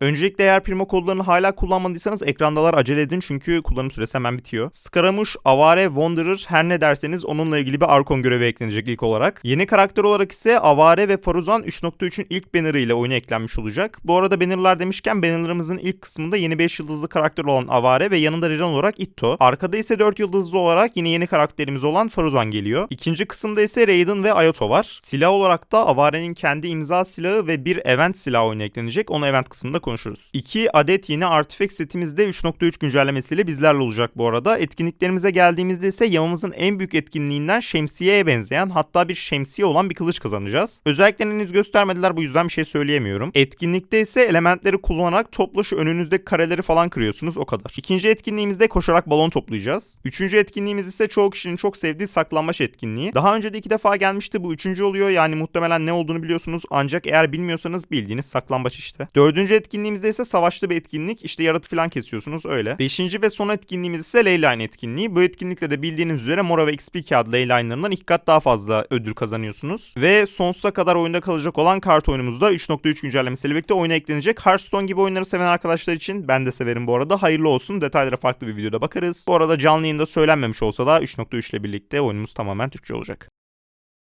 Öncelikle eğer Primo kodlarını hala kullanmadıysanız ekrandalar acele edin çünkü kullanım süresi hemen bitiyor. Skaramuş, Avare, Wanderer her ne derseniz onunla ilgili bir Arkon görevi eklenecek ilk olarak. Yeni karakter olarak ise Avare ve Faruzan 3.3'ün ilk bannerı ile oyuna eklenmiş olacak. Bu arada bannerlar demişken bannerlarımızın ilk kısmında yeni 5 yıldızlı karakter olan Avare ve yanında Riran olarak Itto. Arkada ise 4 yıldızlı olarak yine yeni karakterimiz olan Faruzan geliyor. İkinci kısımda ise Raiden ve Ayato var. Silah olarak da Avare'nin kendi imza silahı ve bir event silahı oyuna eklenecek. Onu event kısmında konuşuruz. 2 adet yeni artifact setimizde 3.3 güncellemesiyle bizlerle olacak bu arada. Etkinliklerimize geldiğimizde ise yamamızın en büyük etkinliğinden şemsiyeye benzeyen hatta bir şemsiye olan bir kılıç kazanacağız. Özelliklerini henüz göstermediler bu yüzden bir şey söyleyemiyorum. Etkinlikte ise elementleri kullanarak topla şu önünüzdeki kareleri falan kırıyorsunuz o kadar. İkinci etkinliğimizde koşarak balon toplayacağız. Üçüncü etkinliğimiz ise çoğu kişinin çok sevdiği saklanmaç etkinliği. Daha önce de iki defa gelmişti bu üçüncü oluyor yani muhtemelen ne olduğunu biliyorsunuz ancak eğer bilmiyorsanız bildiğiniz saklambaç işte. Dördüncü etkinliğimizde ise savaşlı bir etkinlik işte yaratı falan kesiyorsunuz öyle. Beşinci ve son etkinliğimiz ise Leyline etkinliği. Bu etkinlikte de bildiğiniz üzere Mora ve XP kağıdı Leyline'larından iki kat daha fazla ödül kazanıyorsunuz. Ve sonsuza kadar oyunda kalacak olan kart oyunumuzda 3.3 güncellemesiyle birlikte oyuna eklenecek. Hearthstone gibi oyunları seven arkadaşlar için ben de severim bu arada. Hayırlı olsun. Detaylara farklı bir videoda bakarız. Bu arada canlı yayında söylenmemiş olsa da 3.3 ile birlikte oyunumuz tamamen Türkçe olacak.